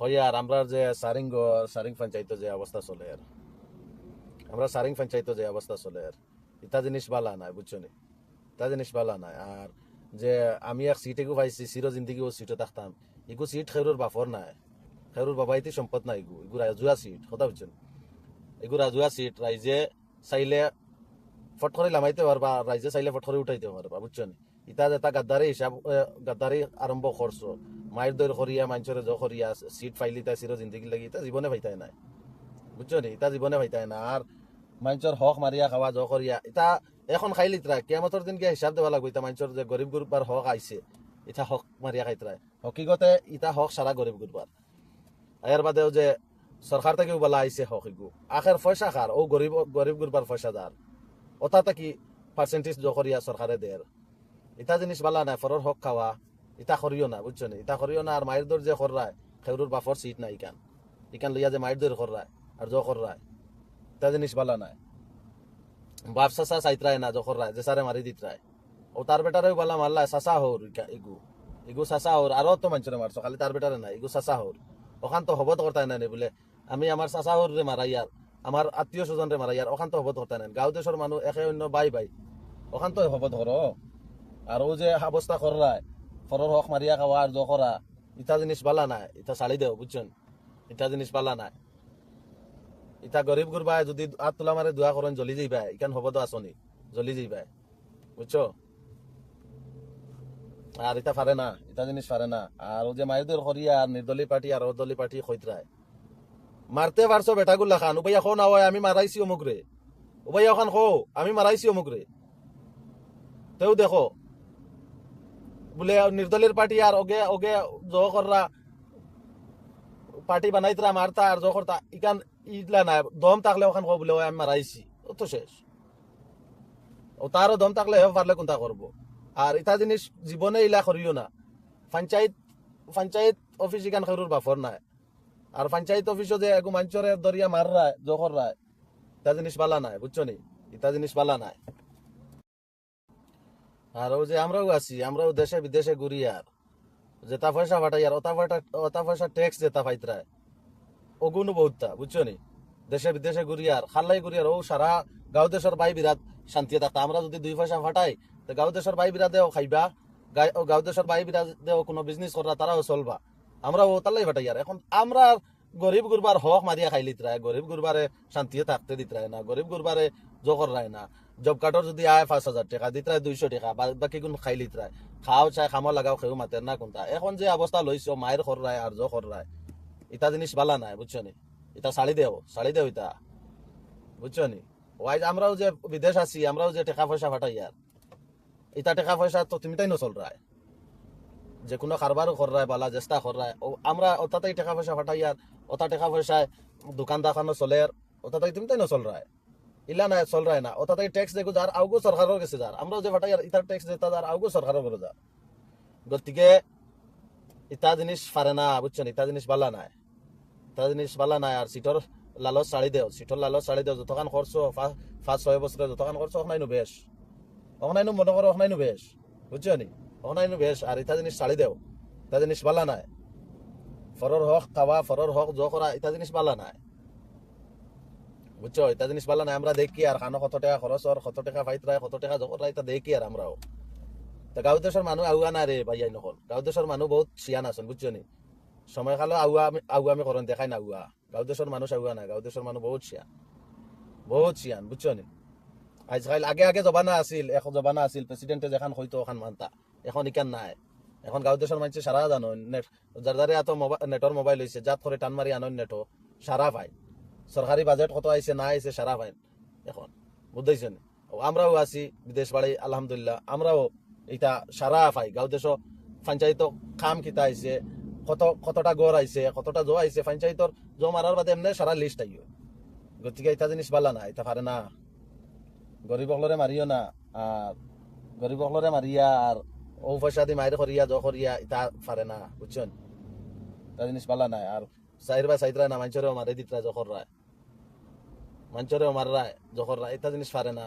হইয়ার আমরা যে সারিং সারিং পঞ্চায়েত যে অবস্থা চলে আর। আমরা সারিং পঞ্চায়েত যে অবস্থা চলে আর। ইটা জিনিস বালা নাই, বুঝছ নি? ইটা জিনিস বালা নাই। আর যে আমি এক সিট এগু পাইছি চির জিন্দগি ও সিটে থাকতাম। ইগু সিট খেরুর বাফর নাই। খেরুর বাবাইতে সম্পদ নাই ইগু। ইগু রাজুয়া সিট কথা বুঝছেন ইগু রাজুয়া সিট রাইজে চাইলে ফট করে লামাইতে পারবা রাইজে চাইলে ফট করে উঠাইতে পারবা বুঝছেন ইটা যেটা গাদ্দারি হিসাব গাদ্দারি আরম্ভ করছ মায়ের দৈর করিয়া মানুষের জ করিয়া সিট ফাইলি তাই চির জিন্দগি লাগি ইটা জীবনে পাইতাই নাই। বুঝছ নি? ইটা জীবনে পাইতাই না আর মানুষের হক মারিয়া খাওয়া জ করিয়া ইটা এখন খাই লিতরা কেমতর দিন গিয়ে হিসাব দেওয়া লাগবে ইটা মানুষের যে গরিব গুরুবার হক আইছে ইটা হক মারিয়া খাইতরায় হকিগতে ইটা হক সারা গরিব গুরুবার এর বাদেও যে সরকার থেকেও বলা আইছে হক ইগু আখের পয়সা খার ও গরিব গরিব গুরুবার পয়সা দার ওটা কি পার্সেন্টেজ জ করিয়া সরকারে দের ইটা জিনিস বালা নাই ফরর হক খাওয়া ইটা করিও না, বুঝছ নি? ইটা করিও না, আর মায়ের দর যে খররায় খেউরুর বাফর সিট নাই ইকান ইকান লইয়া যে মায়ের দর খররায় আর জ খররায় ইটা জিনিস বালা নাই। বাপ সাসা চাইতরায় না, জ খররায় যে সারে মারি দিতরায় ও তার বেটারেও বালা মারলা সাসা হর ইগু। ইগু সাসা হর আরও তো মানুষের মারছো খালি তার বেটারে না ইগু সাসা হর ওখান তো হবত করতাই না বলে, আমি আমার চাচা হর রে মারাই আর আমার আত্মীয় স্বজন রে মারাই আর ওখান তো হবত করতাই না গাঁও দেশের মানুষ একে অন্য, বাই বাই। ওখান তো হবত করো আর ও যে অবস্থা কররায় ফরর হক মারিয়া খাওয়া আর করা ইটা জিনিস বালা নাই, ইটা ছাড়ি দেও বুঝছেন ইটা জিনিস বালা নাই। ইটা গরিব গুরবাই যদি হাত তোলা মারে দোয়া করেন জ্বলি যাইবাই। ইখান হব তো আসনি জ্বলি যাইবাই। বুঝছ আর এটা পারে না এটা জিনিস পারে না। আর ও যে মায়েদের করিয়া আর নির্দলী পার্টি আর অদলী পার্টি খৈতরায় মারতে পারছ বেটাগুলা খান উপাইয়া খো না হয় আমি মারাইছি অমুক রে উপাইয়া খান খো আমি মারাইছি অমুক রে তেও দেখো বলে নির্দলের পার্টি আর ওগে ওগে জ কররা পার্টি বানাইতরা মারতা আর জ করতা ইকান ইলা নাই, দম থাকলে ওখান বলে আমি মারাইছি ও তো শেষ। ও তারও দম থাকলে হেও পারলে কোনটা করব আর এটা জিনিস জীবনে ইলা করিও না। পঞ্চায়েত পঞ্চায়েত অফিস ইকান খেরুর বাফর নাই। আর পঞ্চায়েত অফিসও যে এগু মানুষরে দরিয়া মার রায় জখর রায় এটা জিনিস বালা নাই বুঝছ নি? এটা জিনিস বালা নাই। আর ও যে আমরাও আছি, আমরাও দেশে বিদেশে ঘুরি আর। যেটা পয়সা ফাটাই আর ওটা ফাটা ওটা পয়সা ট্যাক্স যেটা ফাইতরায় ওগুনো বহুতটা, বুঝছ নি? দেশে বিদেশে ঘুরি আর, খাল্লাই ঘুরি আর, ও সারা গাঁও দেশের বাই বিরাট শান্তি থাকতা আমরা যদি দুই পয়সা ফাটাই তো গাঁও দেশের বাই বিরাদেও খাইবা, গাঁও দেশের বাই বিরাদেও কোনো বিজনেস করা, তারাও চলবা। আমরা ও তাল্লাই ফাটাই আর। এখন আমরা গরিব গুরবার হক মারিয়া খাই লিতরায়, গরিব গুরবারে শান্তিতে থাকতে দিতরায় না, গরিব গুরবারে জোকর রায় না। জব কার্ডর যদি আয় পাঁচ হাজার টাকা দিতরায় দুইশো টাকা বাকি কোন খাই লিতরায় খাও, চাই খামো লাগাও খেও মাতের না কোনটা। এখন যে অবস্থা লইছো মায়ের খর রায় আর জো খর রায় ইটা জিনিস বালা নাই বুঝছ নি? এটা শাড়ি দেও শাড়ি দেও ইটা। বুঝছ নি? ওয়াইজ আমরাও যে বিদেশ আছি আমরাও যে টাকা পয়সা ফাটাই আর ইটা টাকা পয়সা তো তুমি তাই নচল রায় যে কোনো কারবারও কর রায় বালা চেষ্টা ও আমরা ওটাতেই টাকা পয়সা ফাটাই আর ওটা টাকা পয়সায় দোকান দাখানো চলে আর ওটাতেই তুমি তাই নচল রায় ইলা নাই, চল রায় না। ওটাতেই ট্যাক্স দেখো যার আউগো সরকারের কাছে যার আমরাও যে আর ইটার ট্যাক্স যেটা যার আউগো সরকারের করে যার গতিকে ইটা জিনিস পারে না বুঝছেন ইটা জিনিস বালা নাই। ইটা জিনিস বালা নাই আর সিটর লালত শাড়ি দেও। সিটর লালত শাড়ি দেও, যতখান খরচ পাঁচ ছয় বছরে যতখান খরচ অখনাইনো বেশ অখনাইনো মনে করো অখনাইনো বেশ বুঝছ নি? অখনাইনো বেশ আর ইটা জিনিস শাড়ি দেও। ইটা জিনিস বালা নাই। ফরর হক খাওয়া ফরর হক, জ করা ইটা জিনিস বালা নাই। বুঝছ? এটা জিনিস পালা নাই, আমরা দেখি আর খানো কত টাকা খরচ আর কত টাকা ফাইতরায় কত টাকা জকরা এটা দেখি আর আমরাও। তা গাঁও মানুষ আগুয়া না রে ভাইয়াই নকল। গাঁও মানুষ বহুত সিয়ান আছেন বুঝছ নি? সময় খালো আগুয়া আমি আগুয়া আমি করেন দেখাই না আগুয়া গাঁও মানুষ আগুয়া না গাঁও মানুষ বহুত সিয়ান বহুত সিয়ান বুঝছ নি? আজকাল আগে আগে জবানা আছিল এখন জবানা আছিল প্রেসিডেন্টে যেখান হয়তো ওখান মানতা। এখন ইকান নাই। এখন গাঁও মানুষ সারা জানো নেট যার দ্বারে এত নেটর মোবাইল হয়েছে জাত করে টান মারি আনন নেটো সারা পাই সরকারি বাজেট কত আইছে না আইছে সারা পাই এখন বুঝতেছেন আমরাও আছি, বিদেশ বাড়ি আলহামদুলিল্লাহ, আমরাও এটা সারা পাই গাঁও দেশ পঞ্চায়েত কাম কিতা আইছে কত, কতটা গড় আইছে কতটা জো আইছে পঞ্চায়েতর জো মারার বাদে এমনি সারা লিস্ট আইও গতিকে এটা জিনিস বালা না এটা পারে না। গরিব হলরে মারিও না আর গরিব হলরে মারিয়া আর ও পয়সা দি মায়ের করিয়া জ করিয়া এটা পারে না বুঝছেন এটা জিনিস বালা নাই আর সাইর বা সাইতরা না মানুষরেও মারে দিতরা জখর রায় মানুষরেও মাররা যখন এটা জিনিস পারে না।